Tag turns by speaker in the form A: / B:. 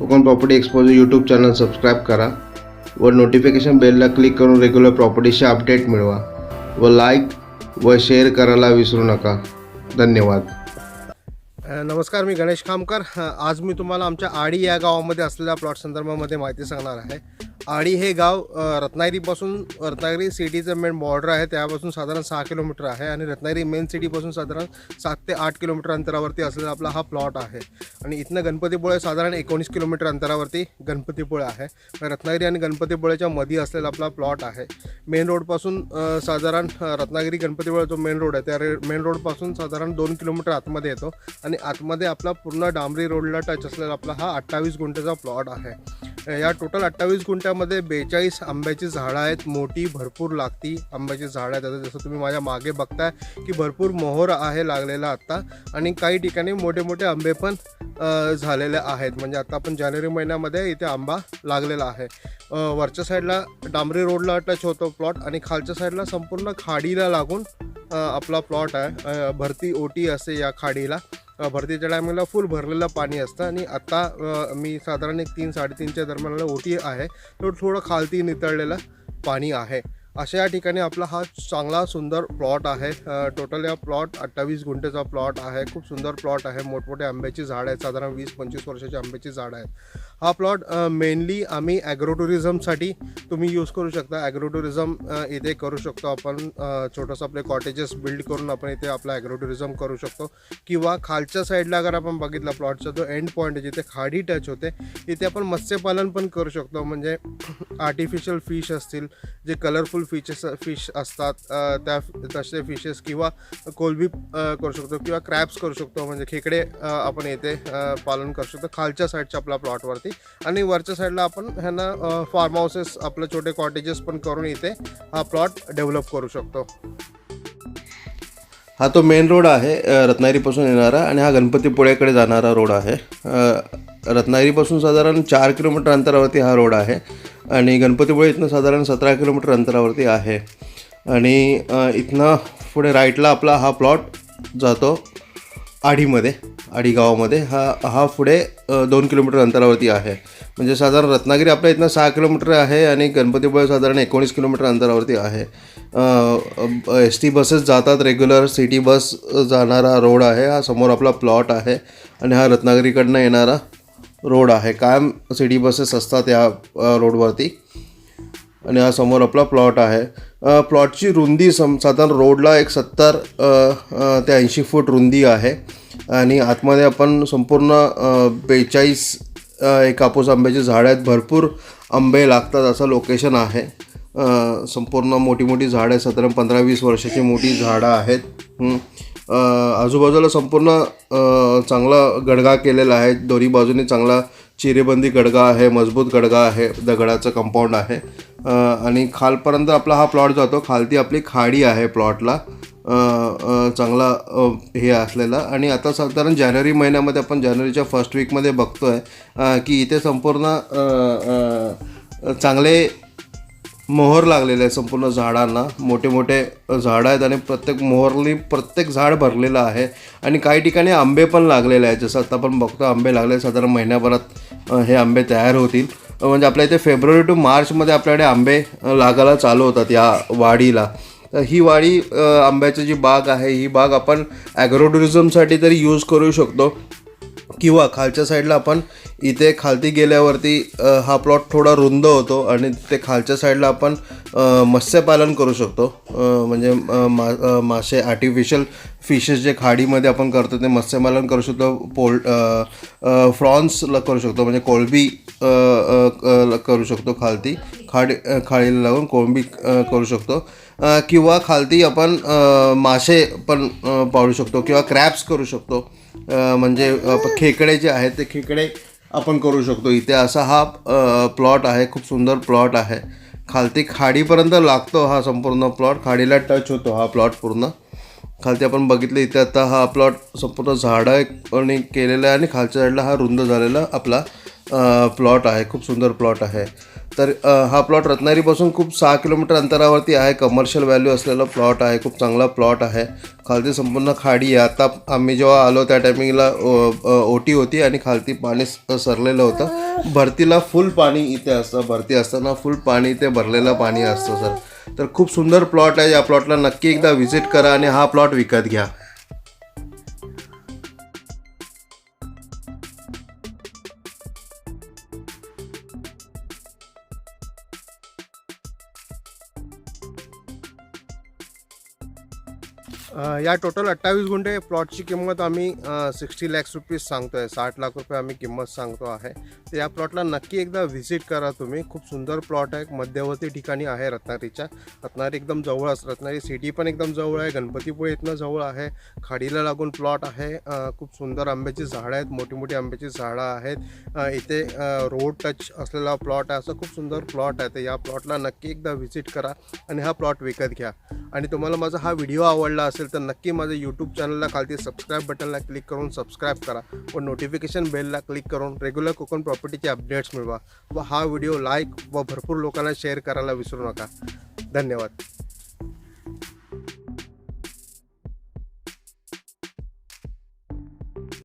A: Konkan property expose YouTube channel subscribe करा व notification बेलला क्लिक करून रेग्युलर प्रॉपर्टीचे अपडेट मिळवा व लाईक व शेअर करायला विसरू नका. धन्यवाद.
B: नमस्कार मी गणेश खामकर. आज मी तुम्हाला आमच्या आडी या गावामध्ये असलेल्या प्लॉट संदर्भामध्ये माहिती सांगणार आहे. आणि हे गाव रत्नागिरीपासून रत्नागिरी सिटीचं मेन बॉर्डर आहे. त्यापासून साधारण सहा किलोमीटर आहे आणि रत्नागिरी मेन सिटीपासून साधारण सात ते आठ किलोमीटर अंतरावरती असलेला आपला हा प्लॉट आहे. आणि इथनं गणपतीपुळे साधारण एकोणीस किलोमीटर अंतरावरती गणपतीपुळे आहे. रत्नागिरी आणि गणपतीपुळेच्या मध्ये असलेला आपला प्लॉट आहे. मेन रोडपासून साधारण रत्नागिरी गणपतीपुळे जो मेन रोड आहे त्या रे मेन रोडपासून साधारण दोन किलोमीटर आतमध्ये येतो. आणि आतमध्ये आपला पूर्ण डांबरी रोडला टच असलेला आपला हा अठ्ठावीस गुंठेचा प्लॉट आहे. या टोटल अठ्ठावीस गुंठ्यामध्ये बेचाळीस आंब्याची झाडं आहेत. मोठी भरपूर लागती आंब्याची झाडं आहेत. आता जसं तुम्ही माझ्या मागे बघताय की भरपूर मोहर आहे लागलेला आत्ता आणि काही ठिकाणी मोठे मोठे आंबे पण झालेले आहेत. म्हणजे आता आपण जानेवारी महिन्यामध्ये इथे आंबा लागलेला आहे. वरच्या साईडला डांबरी रोडला टच होतो प्लॉट आणि खालच्या साईडला संपूर्ण खाडीला लागून आपला प्लॉट आहे. भरती ओटी असते या खाडीला. भरतीच्या टायमिंगला फुल भरलेलं पाणी असतं आणि आत्ता मी साधारण एक तीन साडेतीनच्या दरम्यान ओटी आहे. तो थोडं खालती नितळलेलं पाणी आहे. अशा या ठिकाणी आपला हा चांगला सुंदर प्लॉट आहे. टोटल या प्लॉट अठ्ठावीस गुंठेचा प्लॉट आहे. खूप सुंदर प्लॉट आहे. मोठमोठे आंब्याची झाड आहेत. साधारण वीस पंचवीस वर्षाची आंब्याची झाड आहेत. हा प्लॉट मेनली आम्ही ॲग्रो टुरिझमसाठी तुम्ही यूज करू शकता. ॲग्रो टुरिझम इथे करू शकतो आपण. छोटंसं आपले कॉटेजेस बिल्ड करून आपण इथे आपला ॲग्रो टुरिझम करू शकतो. किंवा खालच्या साईडला अगर आपण बघितला प्लॉटचा जो एंड पॉईंट आहे जिथे खाडी टच होते इथे आपण मत्स्यपालन पण करू शकतो. म्हणजे आर्टिफिशियल फिश असतील जे कलरफुल फिशेस फिश असतात त्या तसे फिशेस किंवा कोलबी करू शकतो किंवा क्रॅप्स करू शकतो. म्हणजे खेकडे आपण येथे पालन करू शकतो. खालच्या साईडच्या आपल्या प्लॉटवरती आणि वरच्या साईडला आपण ह्यांना फार्म हाऊसेस आपले छोटे कॉटेजेस पण करून इथे हा प्लॉट डेव्हलप करू शकतो.
A: हा तो मेन रोड आहे रत्नागिरीपासून येणारा आणि हा गणपतीपुळ्याकडे जाणारा रोड आहे. रत्नागिरीपासून साधारण चार किलोमीटर अंतरावरती हा रोड आहे आणि गणपतीपुळे इथनं साधारण सतरा किलोमीटर अंतरावरती आहे. आणि इथनं पुढे राईटला आपला हा प्लॉट जातो. आढीमध्ये आडी गावामध्ये हा हा पुढे दोन किलोमीटर अंतरावरती आहे. म्हणजे साधारण रत्नागिरी आपल्या इथनं सहा किलोमीटर आहे आणि गणपतीपुळे साधारण एकोणीस किलोमीटर अंतरावरती आहे. एस टी बसेस जातात रेग्युलर सिटी बस जाणारा रोड आहे हा समोर आपला प्लॉट आहे आणि हा रत्नागिरीकडनं येणारा रोड आहे. कायम सिटी बसेस असतात या रोडवरती. आणि हा समोर आपला प्लॉट आहे. प्लॉटची रुंदी सम साधारण रोडला एक सत्तर ते ऐंशी फूट रुंदी आहे. आणि आतमध्ये आपण संपूर्ण बेचाळीस एक कापूस आंब्याची झाडं आहेत. भरपूर आंबे लागतात असं लोकेशन आहे. संपूर्ण मोठी मोठी झाडं आहेत. साधारण पंधरा वीस वर्षाची मोठी झाडं आहेत. आजूबाजूला संपूर्ण चांगला गडगा केलेला आहे. दोन्ही बाजूने चांगला चिरेबंदी गडगा आहे. मजबूत गडगा आहे. दगडाचं कंपाऊंड आहे. आणि खालपर्यंत आपला हा प्लॉट जातो. खालती आपली खाडी आहे प्लॉटला. चांगला हे असलेला. आणि आता साधारण जानेवारी महिन्यामध्ये आपण जानेवारीच्या फर्स्ट वीकमध्ये बघतो आहे की इथे संपूर्ण चांगले मोहर लागलेले आहे संपूर्ण झाडांना. मोठे मोठे झाडं आहेत आणि प्रत्येक मोहरनी प्रत्येक झाड भरलेलं आहे. आणि काही ठिकाणी आंबे पण लागलेले आहेत. जसं आता आपण बघतो आंबे लागले साधारण महिन्याभरात हे आंबे तयार होतील. म्हणजे आपल्या इथे फेब्रुवारी टू मार्चमध्ये आपल्याकडे आंबे लागायला चालू होतात या वाडीला तर ही वाडी आंब्याची जी बाग आहे ही बाग आपण ॲग्रो टुरिझमसाठी तरी यूज करू शकतो. किंवा खालच्या साईडला आपण इथे खालती गेल्यावरती हा प्लॉट थोडा रुंद होतो आणि ते खालच्या साईडला आपण मत्स्यपालन करू शकतो. म्हणजे मा मासे आर्टिफिशियल फिशेस जे खाडीमध्ये आपण करतो ते मत्स्यपालन करू शकतो. पोल फ्रॉन्सला करू शकतो. म्हणजे कोळंबी करू शकतो खालती. खाडी खाडीला लागून कोळंबी करू शकतो. किंवा खालती आपण मासे पण पाळू शकतो किंवा क्रॅप्स करू शकतो. म्हणजे खेकडे जे आहेत ते खेकडे आपण करू शकतो. इथे असा हा प्लॉट आहे खूप सुंदर प्लॉट आहे. खालती खाडीपर्यंत लागतो हा संपूर्ण प्लॉट खाडीला टच होतो हा प्लॉट पूर्ण. खालती आपण बघितलं इथे आता हा प्लॉट संपूर्ण झाडं आणि केलेला आहे आणि खालच्या साईडला हा रुंद झालेला आपला प्लॉट आहे. खूप सुंदर प्लॉट आहे. तर हा प्लॉट रत्नागिरीपासून खूप सहा किलोमीटर अंतरावरती आहे. कमर्शियल व्हॅल्यू असलेला प्लॉट आहे. खूप चांगला प्लॉट आहे. खालती संपूर्ण खाडी आहे. आता आम्ही जेव्हा आलो त्या टायमिंगला ओटी होती आणि खालती पाणी स- सरलेलं होतं. भरतीला फुल पाणी इथे असतं. भरती असताना फुल पाणी इथे भरलेलं पाणी असतं सर. तर खूप सुंदर प्लॉट आहे. या प्लॉटला नक्की एकदा व्हिजिट करा आणि हा प्लॉट विकत घ्या.
B: या टोटल अठ्ठावीस गुंठे प्लॉटची किंमत आम्ही सिक्स्टी लॅक्स रुपीज सांगतो आहे साठ लाख रुपये आम्ही किंमत सांगतो आहे. तर या प्लॉटला नक्की एकदा व्हिजिट करा तुम्ही. खूप सुंदर प्लॉट आहे. मध्यवर्ती ठिकाणी आहे रत्नागिरीच्या. रत्नागिरी एकदम जवळच रत्नागिरी सिटी पण एकदम जवळ आहे. गणपतीपुळे इथनं जवळ आहे. खाडीला लागून प्लॉट आहे. खूप सुंदर आंब्याची झाडं आहेत. मोठी मोठी आंब्याची झाडं आहेत. इथे रोड टच असलेला प्लॉट आहे. असं खूप सुंदर प्लॉट आहे. तर या प्लॉटला नक्की एकदा व्हिजिट करा आणि हा प्लॉट विकत घ्या. आणि तुम्हाला माझा हा व्हिडिओ आवडला असेल तर नक्की माझ्या यूट्यूब चॅनलला खालती सबस्क्राईब बटनला क्लिक करून सबस्क्राईब करा व नोटिफिकेशन बेलला क्लिक करून रेग्युलर कोकण प्रॉपर्टीचे अपडेट्स मिळवा व हा व्हिडिओ लाईक व भरपूर लोकांना शेअर करायला विसरू नका. धन्यवाद.